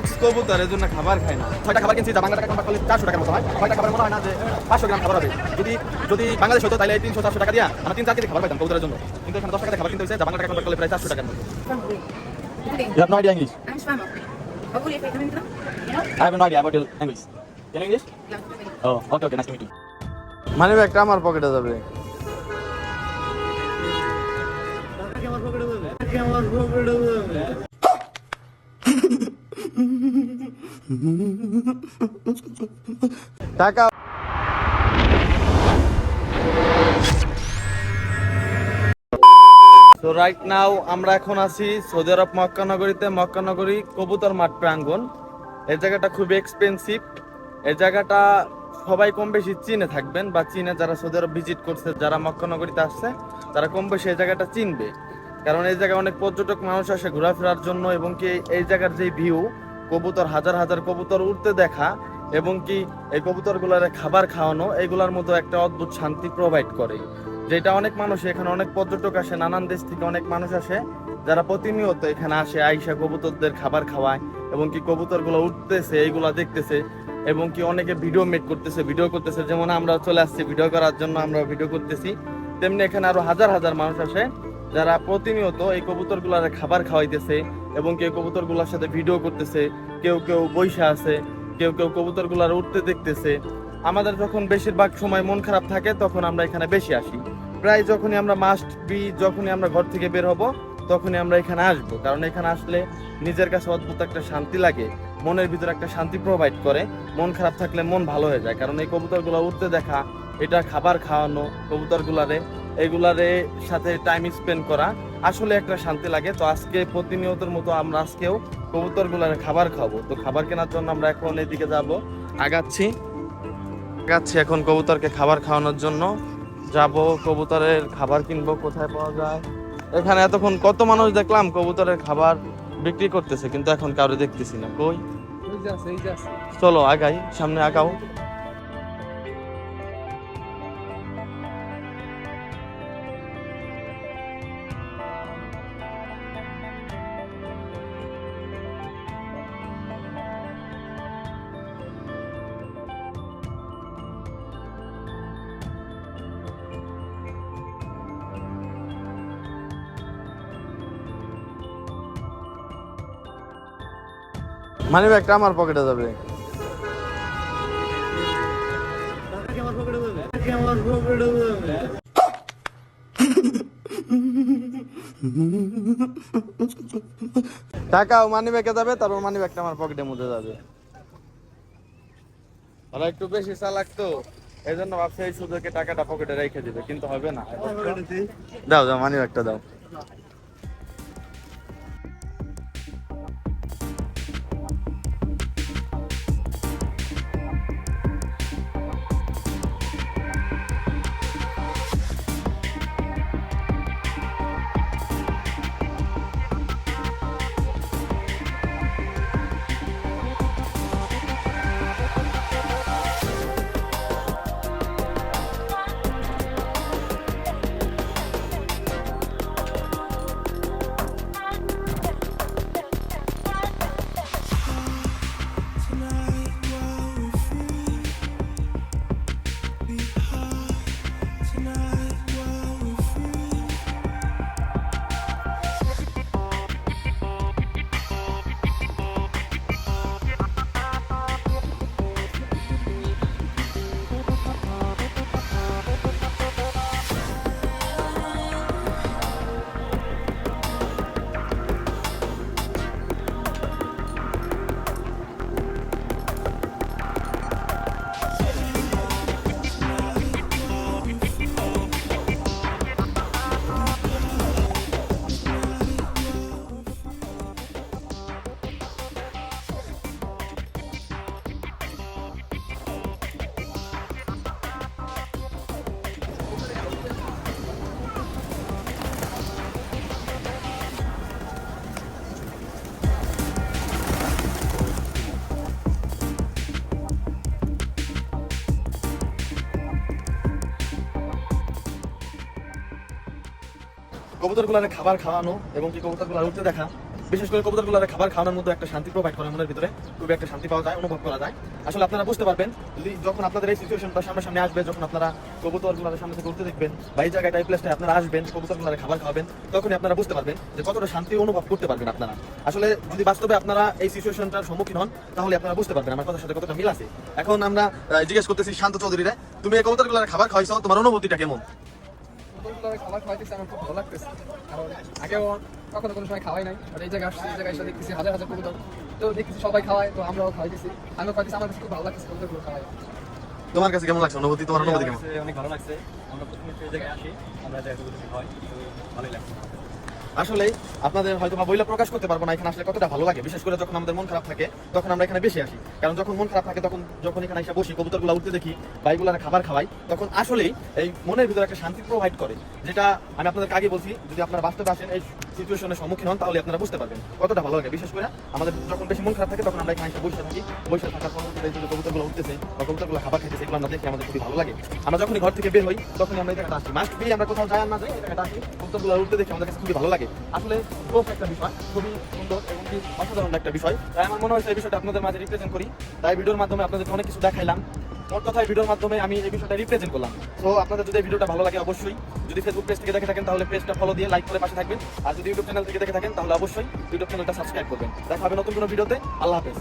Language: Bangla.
বক্স কবুতর এর জন্য খাবার খায় না ছয়টা খাবার কিনছি যা বাংলা টাকা কনভার্ট করলে চারশো টাকার মতো হয় ছয়টা খাবার মনে হয় না যে পাঁচশো গ্রাম খাবার হবে যদি যদি বাংলাদেশ হতো তাহলে তিনশো চারশো টাকা দিয়া আমরা তিন চার কেজি খাবার পাইতাম কবুতরের জন্য কিন্তু এখানে দশ টাকা দিয়ে খাবার কিনতে হয়েছে যা বাংলা টাকা কনভার্ট করলে প্রায় চারশো টাকার মতো. You have no idea English. I'm? I have no idea about your English. Can you English? Ik. Oh, okay, okay, nice to meet you. মানে একটা আমার পকেটে যাবে টাকা। তো রাইট নাও আমরা এখন আছি সৌদি আরব মক্কা নগরীতে, মক্কা নগরী কবুতর মাঠ প্রাঙ্গণ। এই জায়গাটা খুবই এক্সপেন্সিভ এই জায়গাটা সবাই কম বেশি চীনে থাকবেন বা চীনে যারা সৌদি আরব ভিজিট করছে, যারা মক্কানগরীতে আসছে, তারা কম বেশি এই জায়গাটা চিনবে। কারণ এই জায়গায় অনেক পর্যটক মানুষ আসে ঘোরাফেরার জন্য এবং কি এই জায়গার যে ভিউ কবুতর, হাজার হাজার কবুতর উড়তে দেখা এবং কি এই কবুতরগুলোর খাবার খাওয়ানো, এগুলোর মতো একটা অদ্ভুত শান্তি প্রোভাইড করে। যেটা অনেক মানুষ এখানে, অনেক পর্যটক আসে, নানান দেশ থেকে অনেক মানুষ আসে, যারা প্রতিনিয়ত এখানে আসে, আইসা কবুতরদের খাবার খাওয়ায় এবং কি কবুতরগুলো উঠতেছে এইগুলা দেখতেছে এবং কি অনেকে ভিডিও মেক করতেছে ভিডিও করতেছে। যেমন আমরা চলে আসছি ভিডিও করার জন্য, আমরা ভিডিও করতেছি। তেমনি এখানে আরও হাজার হাজার মানুষ আসে, যারা প্রতিনিয়ত এই কবুতরগুলার খাবার খাওয়াইতেছে এবং কেউ কবুতরগুলোর সাথে ভিডিও করতেছে, কেউ কেউ বৈশা আছে, কেউ কেউ কবুতরগুলার উঠতে দেখতেছে। আমাদের যখন বেশিরভাগ সময় মন খারাপ থাকে, তখন আমরা এখানে বেশি আসি। প্রায় যখনই আমরা মাস্ট বি যখনই আমরা ঘর থেকে বের হব, তখনই আমরা এখানে আসব। কারণ এখানে আসলে নিজের কাছে অদ্ভুত একটা শান্তি লাগে, মনের ভিতরে একটা শান্তি প্রোভাইড করে। মন খারাপ থাকলে মন ভালো হয়ে যায়। কারণ এই কবুতরগুলো উঠতে দেখা, এটা খাবার খাওয়ানো, কবুতরগুলারে এগুলারে সাথে টাইম স্পেন্ড করা। আসলে একটা শান্তি লাগে। তো আজকে প্রতিনিয়তের মতো আমরা আজকেও কবুতরগুলারে খাবার খাব। তো খাবার কেনার জন্য আমরা এখন এদিকে যাব। আগাচ্ছি। আগাচ্ছি এখন কবুতরকে খাবার খাওয়ানোর জন্য। যাব কবুতরের খাবার কিনবো কোথায় পাওয়া যায়? এখানে এতক্ষণ কত মানুষ দেখলাম কবুতরের খাবার বিক্রি করতেছে কিন্তু এখন কারও দেখতেছি না। কই? চলো আগাই সামনে আগাও। মানি ব্যাগটা আমার পকেটে যাবে। টাকাও মানি ব্যাগে যাবে তারপর মানি ব্যাগটা আমার পকেটের মধ্যে যাবে। ওরা একটু বেশি চালাক তো এই জন্য ভাবছে এই সুযোগে টাকাটা পকেটে রেখে দিবে কিন্তু হবে না। দাও দাও মানি ব্যাগটা দাও। কবুতরগুলোর খাবার খাওয়ানো এবং কি কবুতরগুলো উঠতে দেখা, বিশেষ করে কবুতরগুলোর খাবার খাওয়ানোর মধ্যে একটা শান্তি প্রোভাইড করে মনের ভিতরে, খুবই একটা শান্তি পাওয়া যায়, অনুভব করা যায়। আসলে আপনারা বুঝতে পারবেন যখন আপনাদের এই সিচুয়েশনটা সামনে সামনে আসবে, যখন আপনারা কবুতরগুলোর সামনে থেকে উঠতে দেখবেন, বা এই জায়গাটা এই প্লেসটায় আপনারা আসবেন, কবুতরগুলোর খাবার খাওয়াবেন, তখনই আপনারা বুঝতে পারবেন যে কতটা শান্তি অনুভব করতে পারবেন আপনারা। আসলে যদি বাস্তবে আপনারা এই সিচুয়েশনটার সম্মুখীন হন, তাহলে আপনারা বুঝতে পারবেন আমার কথার সাথে কতটা মিল আছে। এখন আমরা জিজ্ঞেস করতেছি শান্ত চৌধুরী রে তুমি এই কবুতরগুলোর খাবার খাওয়াইছো? তোমার অনুভূতিটা কেমন? কবুতরগুলোর খাবার খাওয়াইতেছে আমার খুব ভালো লাগতেছে। কারণ আগেও কখনো কোনো সময় খাওয়াই নাই আর এই জায়গায় আসছি এই জায়গায় এসে দেখতেছি হাজার হাজার কবুতর। তো দেখতেছি সবাই খাওয়ায় তো আমরাও খাওয়াইতেছি। আমিও খাওয়াইতেছি আমার কাছে খুব ভালো লাগতেছে কবুতরগুলো খাওয়াই তোমার কাছে কেমন লাগছে? অনুভূতি তোমার অনুভূতি কেমন? অনেক ভালো লাগছে। আমরা প্রথমে এই জায়গায় আসি আমরা জায়গা হয় তো ভালোই লাগছে। আসলে আপনাদের হয়তো বা বইলা প্রকাশ করতে পারব না, এখানে আসলে কতটা ভালো লাগে। বিশেষ করে যখন আমাদের মন খারাপ থাকে, তখন আমরা এখানে বেশি আসি। কারণ যখন মন খারাপ থাকে, তখন যখন এখানে এসে বসি, কবুতরগুলো উঠতে দেখি, বা এগুলো খাবার খাওয়াই, তখন আসলেই এই মনের ভিতরে একটা শান্তি প্রোভাইড করে। যেটা আমি আপনাদেরকে আগে বলছি, যদি আপনারা বাস্তবে আসেন, এই সিচুয়েশনের সম্মুখীন হন, তাহলে আপনারা বুঝতে পারবেন। কতটা ভালো লাগে। বিশেষ করে আমাদের যখন বেশি মন খারাপ থাকে, তখন আমরা এখানে বসে থাকি। বসে থাকার পর এই যে কবুতরগুলো উঠতেছে বা কবুতরগুলো খাবার খাইতেছে, এগুলো আমরা দেখি আমাদের খুবই ভালো লাগে। আমরা যখনই ঘর থেকে বের হই, তখনই আমরা জায়গাটা আসি। মাস্ট বি আমরা কোথাও যাই না যাই জায়গাটা আসি। কবুতরগুলো উঠতে দেখি আমাদের কাছে খুবই ভালো লাগে। আসলে খুব একটা বিষয়, খুবই সুন্দর এবং অসাধারণ একটা বিষয়। তাই আমার মনে হয় এই বিষয়টা আপনাদের মাঝে রিপ্রেজেন্ট করি। তাই ভিডিওর মাধ্যমে আপনাদেরকে অনেক কিছু দেখাইলাম। মোট কথায় ভিডিওর মাধ্যমে আমি এই বিষয়টা রিপ্রেজেন্ট করলাম। তো আপনাদের যদি ভিডিওটা ভালো লাগে অবশ্যই, যদি ফেসবুক পেজ থেকে দেখে থাকেন, তাহলে পেজটা ফলো দিয়ে লাইক করে পাশে থাকবেন। আর যদি ইউটিউব চ্যানেল থেকে দেখে থাকেন, তাহলে অবশ্যই ইউটিউব চ্যানেলটা সাবস্ক্রাইব করবেন। দেখা হবে নতুন কোনো ভিডিওতে। আল্লাহ হাফেজ।